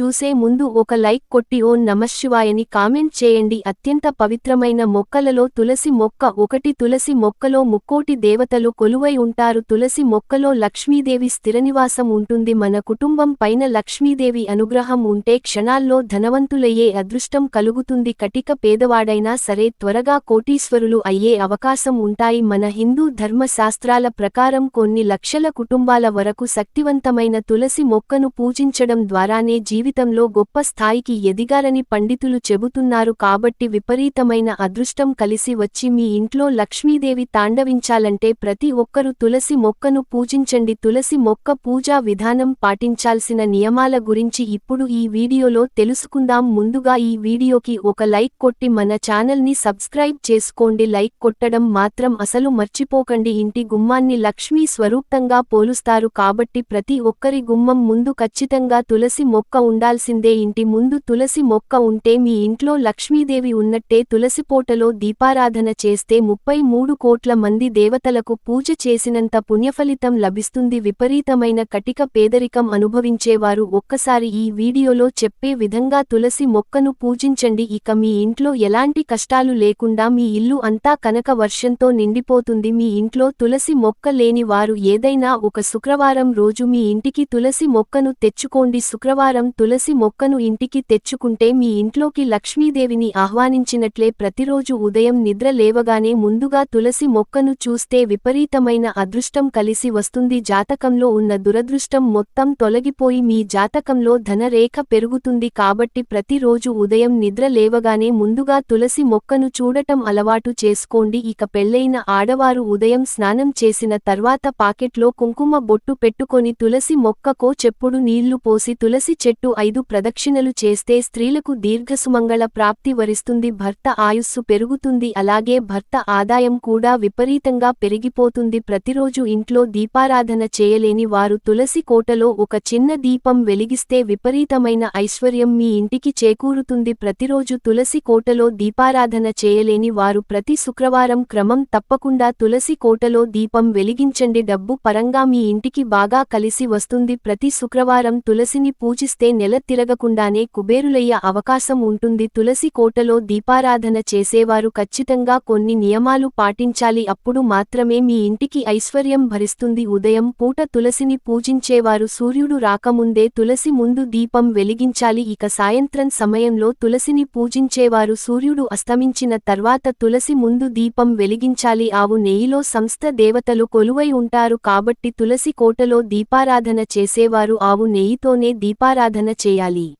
చూసే ముందు ఒక లైక్ కొట్టి ఓ నమశివాయని కామెంట్ చేయండి. అత్యంత పవిత్రమైన మొక్కలలో తులసి మొక్క ఒకటి. తులసి మొక్కలో ముక్కోటి దేవతలు కొలువై ఉంటారు. తులసి మొక్కలో లక్ష్మీదేవి స్థిరనివాసం ఉంటుంది. మన కుటుంబం పైన లక్ష్మీదేవి అనుగ్రహం ఉంటే క్షణాల్లో ధనవంతులయ్యే అదృష్టం కలుగుతుంది. కటిక పేదవాడైనా సరే త్వరగా కోటీశ్వరులు అయ్యే అవకాశం ఉంటాయి. మన హిందూ ధర్మశాస్త్రాల ప్రకారం కొన్ని లక్షల కుటుంబాల వరకు శక్తివంతమైన తులసి మొక్కను పూజించడం ద్వారానే జీవితంలో గొప్ప స్థాయికి ఎదిగారని పండితులు చెబుతున్నారు కాబట్టి విపరీతమైన అదృష్టం కలిసి వచ్చి మీ ఇంట్లో లక్ష్మీదేవి తాండవించాలంటే ప్రతి ఒక్కరూ తులసి మొక్కను పూజించండి. తులసి మొక్క పూజా విధానం పాటించాల్సిన నియమాల గురించి ఇప్పుడు ఈ వీడియోలో తెలుసుకుందాం. ముందుగా ఈ వీడియోకి ఒక లైక్ కొట్టి మన ఛానల్ని సబ్స్క్రైబ్ చేసుకోండి. లైక్ కొట్టడం మాత్రం అసలు మర్చిపోకండి. ఇంటి గుమ్మాన్ని లక్ష్మీ స్వరూపంగా పోలుస్తారు కాబట్టి ప్రతి ఒక్కరి గుమ్మం ముందు ఖచ్చితంగా తులసి మొక్క ఉండాల్సిందే. ఇంటి ముందు తులసి మొక్క ఉంటే మీ ఇంట్లో లక్ష్మీదేవి ఉన్నట్టే తులసిపోటలో దీపారాధన చేస్తే ముప్పై మూడు కోట్ల మంది దేవతలకు పూజ చేసినంత పుణ్యఫలితం లభిస్తుంది. విపరీతమైన కటిక పేదరికం అనుభవించేవారు ఒక్కసారి ఈ వీడియోలో చెప్పే విధంగా తులసి మొక్కను పూజించండి. ఇక మీ ఇంట్లో ఎలాంటి కష్టాలు లేకుండా మీ ఇల్లు అంతా కనక వర్షంతో నిండిపోతుంది. మీ ఇంట్లో తులసి మొక్క లేని వారు ఏదైనా ఒక శుక్రవారం రోజు మీ ఇంటికి తులసి మొక్కను తెచ్చుకోండి. శుక్రవారం తులసి మొక్కను ఇంటికి తెచ్చుకుంటే మీ ఇంట్లోకి లక్ష్మీదేవిని ఆహ్వానించినట్లే ప్రతిరోజు ఉదయం నిద్ర లేవగానే ముందుగా తులసి మొక్కను చూస్తే విపరీతమైన అదృష్టం కలిసి వస్తుంది. జాతకంలో ఉన్న దురదృష్టం మొత్తం తొలగిపోయి మీ జాతకంలో ధనరేఖ పెరుగుతుంది కాబట్టి ప్రతిరోజు ఉదయం నిద్ర లేవగానే ముందుగా తులసి మొక్కను చూడటం అలవాటు చేసుకోండి. ఇక పెళ్ళైన ఆడవారు ఉదయం స్నానం చేసిన తర్వాత పాకెట్లో కుంకుమ బొట్టు పెట్టుకొని తులసి మొక్కకో చెప్పుడు నీళ్ళు పోసి తులసి చెట్టు ఐదు ప్రదక్షిణలు చేస్తే స్త్రీలకు దీర్ఘసుమంగళ ప్రాప్తి వరిస్తుంది భర్త ఆయుస్సు పెరుగుతుంది అలాగే భర్త ఆదాయం కూడా విపరీతంగా పెరిగిపోతుంది. ప్రతిరోజు ఇంట్లో దీపారాధన చేయలేని వారు తులసి కోటలో ఒక చిన్న దీపం వెలిగిస్తే విపరీతమైన ఐశ్వర్యం మీ ఇంటికి చేకూరుతుంది. ప్రతిరోజు తులసి కోటలో దీపారాధన చేయలేని వారు ప్రతి శుక్రవారం క్రమం తప్పకుండా తులసి కోటలో దీపం వెలిగించండి. డబ్బు పరంగా మీ ఇంటికి బాగా కలిసి వస్తుంది. ప్రతి శుక్రవారం తులసిని పూజిస్తే నెల తిరగకుండానే కుబేరులయ్య అవకాశం ఉంటుంది. తులసి కోటలో దీపారాధన చేసేవారు ఖచ్చితంగా కొన్ని నియమాలు పాటించాలి. అప్పుడు మాత్రమే మీ ఇంటికి ఐశ్వర్యం భరిస్తుంది. ఉదయం పూట తులసిని పూజించేవారు సూర్యుడు రాకముందే తులసి ముందు దీపం వెలిగించాలి. ఇక సాయంత్రం సమయంలో తులసిని పూజించేవారు సూర్యుడు అస్తమించిన తర్వాత తులసి ముందు దీపం వెలిగించాలి. ఆవు నెయ్యిలో సంస్థ దేవతలు కొలువై ఉంటారు కాబట్టి తులసి కోటలో దీపారాధన చేసేవారు. ఆవు నెయ్యితోనే దీపారాధన చేయాలి.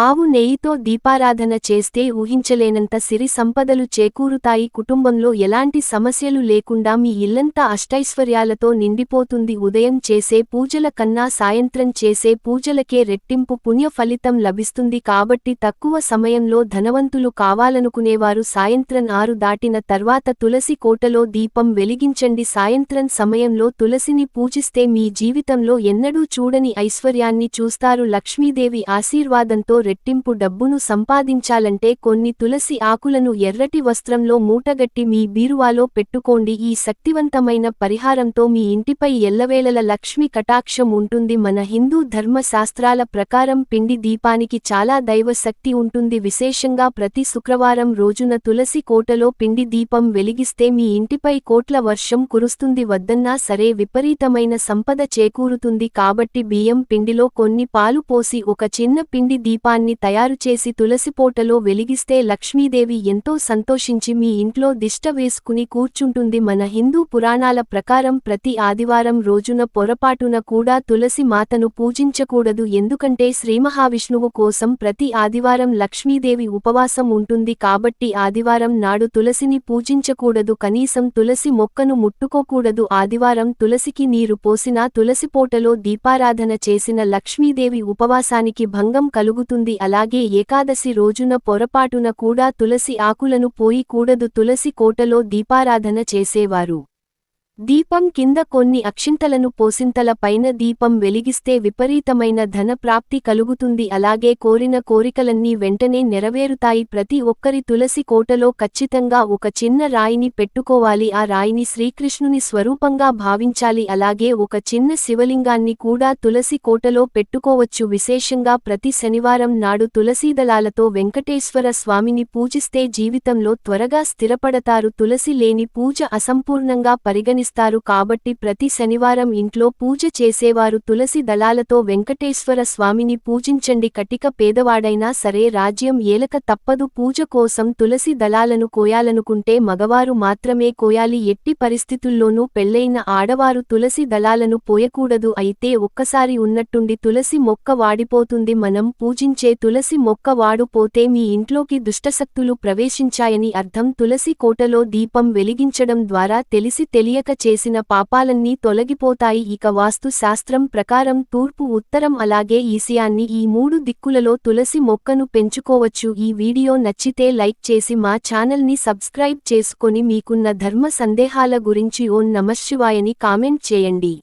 ఆవు నెయ్యితో దీపారాధన చేస్తే ఊహించలేనంత సిరి సంపదలు చేకూరుతాయి. కుటుంబంలో ఎలాంటి సమస్యలు లేకుండా మీ ఇల్లంతా అష్టైశ్వర్యాలతో నిండిపోతుంది. ఉదయం చేసే పూజల కన్నా సాయంత్రం చేసే పూజలకే రెట్టింపు పుణ్య ఫలితం లభిస్తుంది. కాబట్టి తక్కువ సమయంలో ధనవంతులు కావాలనుకునేవారు సాయంత్రం ఆరు దాటిన తర్వాత తులసి కోటలో దీపం వెలిగించండి. సాయంత్రం సమయంలో తులసిని పూజిస్తే మీ జీవితంలో ఎన్నడూ చూడని ఐశ్వర్యాన్ని చూస్తారు. లక్ష్మీదేవి ఆశీర్వాదంతో రెట్టింపు డబ్బును సంపాదించాలంటే కొన్ని తులసి ఆకులను ఎర్రటి వస్త్రంలో మూటగట్టి మీ బీరువాలో పెట్టుకోండి. ఈ శక్తివంతమైన పరిహారంతో మీ ఇంటిపై ఎల్లవేళల లక్ష్మి కటాక్షం ఉంటుంది. మన హిందూ ధర్మశాస్త్రాల ప్రకారం పిండి దీపానికి చాలా దైవ శక్తి ఉంటుంది. విశేషంగా ప్రతి శుక్రవారం రోజున తులసి కోటలో పిండి దీపం వెలిగిస్తే మీ ఇంటిపై కోట్ల వర్షం కురుస్తుంది. వద్దన్నా సరే విపరీతమైన సంపద చేకూరుతుంది. కాబట్టి బియ్యం పిండిలో కొన్ని పాలు పోసి ఒక చిన్న పిండి దీపాన్ని తయారుచేసి తులసిపోటలో వెలిగిస్తే లక్ష్మీదేవి ఎంతో సంతోషించి మీ ఇంట్లో దిష్ట వేసుకుని కూర్చుంటుంది. మన హిందూ పురాణాల ప్రకారం ప్రతి ఆదివారం రోజున పొరపాటున కూడా తులసి మాతను పూజించకూడదు. ఎందుకంటే శ్రీమహావిష్ణువు కోసం ప్రతి ఆదివారం లక్ష్మీదేవి ఉపవాసం ఉంటుంది. కాబట్టి ఆదివారం నాడు తులసిని పూజించకూడదు. కనీసం తులసి మొక్కను ముట్టుకోకూడదు. ఆదివారం తులసికి నీరు పోసినా తులసిపోటలో దీపారాధన చేసిన లక్ష్మీదేవి ఉపవాసానికి భంగం కలుగుతుంది. అలాగే ఏకాదశి రోజున పొరపాటున కూడా తులసి ఆకులను పోయి కూడదు. తులసి కోటలో దీపారాధన చేసేవారు. దీపం కింద కొన్ని అక్షింతలను పోసింతల పైన దీపం వెలిగిస్తే విపరీతమైన ధన ప్రాప్తి కలుగుతుంది. అలాగే కోరిన కోరికలన్నీ వెంటనే నెరవేరుతాయి. ప్రతి ఒక్కరి తులసి కోటలో ఖచ్చితంగా ఒక చిన్న రాయిని పెట్టుకోవాలి. ఆ రాయిని శ్రీకృష్ణుని స్వరూపంగా భావించాలి. అలాగే ఒక చిన్న శివలింగాన్ని కూడా తులసి కోటలో పెట్టుకోవచ్చు. విశేషంగా ప్రతి శనివారం నాడు తులసీదళాలతో వెంకటేశ్వర స్వామిని పూజిస్తే జీవితంలో త్వరగా స్థిరపడతారు. తులసి లేని పూజ అసంపూర్ణంగా పరిగణి పరిగణిస్తారు కాబట్టి ప్రతి శనివారం ఇంట్లో పూజ చేసేవారు తులసి దళాలతో వెంకటేశ్వర స్వామిని పూజించండి. కటిక పేదవాడైనా సరే రాజ్యం ఏలక తప్పదు. పూజ కోసం తులసి దళాలను కోయాలనుకుంటే మగవారు మాత్రమే కోయాలి. ఎట్టి పరిస్థితుల్లోనూ పెళ్ళైన ఆడవారు తులసి దళాలను పోయకూడదు. అయితే ఒక్కసారి ఉన్నట్టుండి తులసి మొక్క వాడిపోతుంది. మనం పూజించే తులసి మొక్క వాడుపోతే మీ ఇంట్లోకి దుష్టశక్తులు ప్రవేశించాయని అర్థం. తులసి కోటలో దీపం వెలిగించడం ద్వారా తెలిసి తెలియక చేసిన పాపాలన్నీ తొలగిపోతాయి. ఇక వాస్తు శాస్త్రం ప్రకారం తూర్పు ఉత్తరం అలాగే ఈశాన్య ఈ మూడు దిక్కులలో తులసి మొక్కను పెంచుకోవచ్చు. ఈ వీడియో నచ్చితే లైక్ చేసి మా ఛానల్ని సబ్స్క్రైబ్ చేసుకొని మీకున్న ధర్మ సందేహాల గురించి ఓం నమశివాయని కామెంట్ చేయండి.